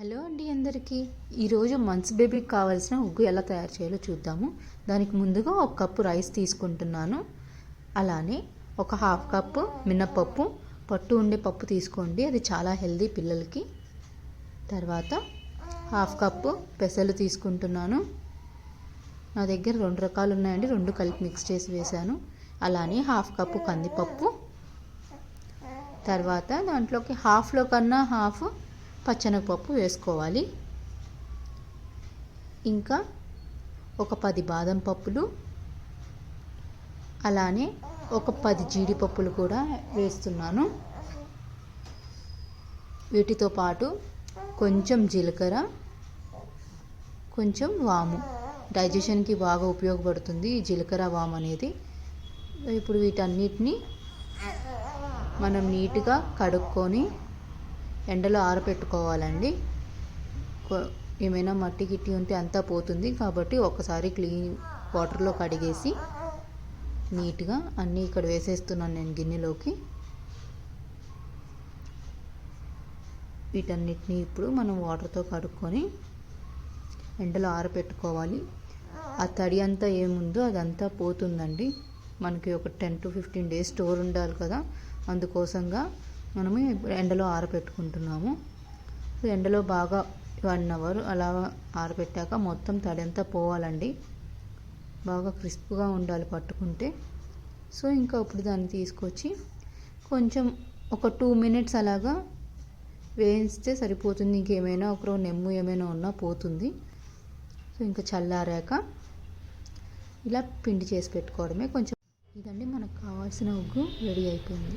Hello అండి అందరికీ. ఈరోజు మంత్స్ బేబీకి కావాల్సిన ఉగ్గు ఎలా తయారు చేయాలో చూద్దాము. దానికి ముందుగా ఒక కప్పు రైస్ తీసుకుంటున్నాను. అలానే ఒక హాఫ్ కప్పు మినప్పప్పు. పట్టు ఉండే పప్పు తీసుకోండి అది చాలా హెల్దీ పిల్లలకి. తర్వాత హాఫ్ కప్పు పెసలు తీసుకుంటున్నాను. నా దగ్గర రెండు రకాలు ఉన్నాయండి రెండు కలిపి మిక్స్ చేసి వేశాను. అలానే హాఫ్ కప్పు కందిపప్పు. తర్వాత దాంట్లోకి హాఫ్లో కన్నా హాఫ్ పచ్చనగపప్పు వేసుకోవాలి. ఇంకా ఒక పది బాదం పప్పులు అలానే ఒక పది జీడిపప్పులు కూడా వేస్తున్నాను. వీటితో పాటు కొంచెం జీలకర్ర కొంచెం వాము. డైజెషన్కి బాగా ఉపయోగపడుతుంది ఈ జీలకర్ర వాము అనేది. ఇప్పుడు వీటన్నిటిని మనం నీట్గా కడుక్కొని ఎండలో ఆరబెట్టుకోవాలండి ఏమైనా మట్టి గిట్టి ఉంటే అంతా పోతుంది. కాబట్టి ఒకసారి క్లీన్ వాటర్లో కడిగేసి నీట్గా అన్నీ ఇక్కడ వేసేస్తున్నాను నేను గిన్నెలోకి. వీటన్నిటిని ఇప్పుడు మనం వాటర్తో కడుక్కొని ఎండలో ఆరబెట్టుకోవాలి ఆ తడి అంతా ఏముందో అదంతా పోతుందండి. మనకి ఒక ten to fifteen days store ఉండాలి కదా. అందుకోసంగా మనము ఎండలో ఆరబెట్టుకుంటున్నాము. ఎండలో బాగా వన్ అవర్ అలా ఆరబెట్టాక మొత్తం తడంతా పోవాలండి. బాగా క్రిస్ప్గా ఉండాలి పట్టుకుంటే. సో ఇంకా ఇప్పుడు దాన్ని తీసుకొచ్చి కొంచెం ఒక టూ మినిట్స్ అలాగా వేయిస్తే సరిపోతుంది. ఇంకేమైనా ఒక నెమ్ము ఏమైనా ఉన్నా పోతుంది. సో ఇంకా చల్లారాక ఇలా పిండి చేసి పెట్టుకోవడమే. కొంచెం ఇదండి మనకు కావాల్సిన ఉగ్గు. రెడీ అయిపోయింది.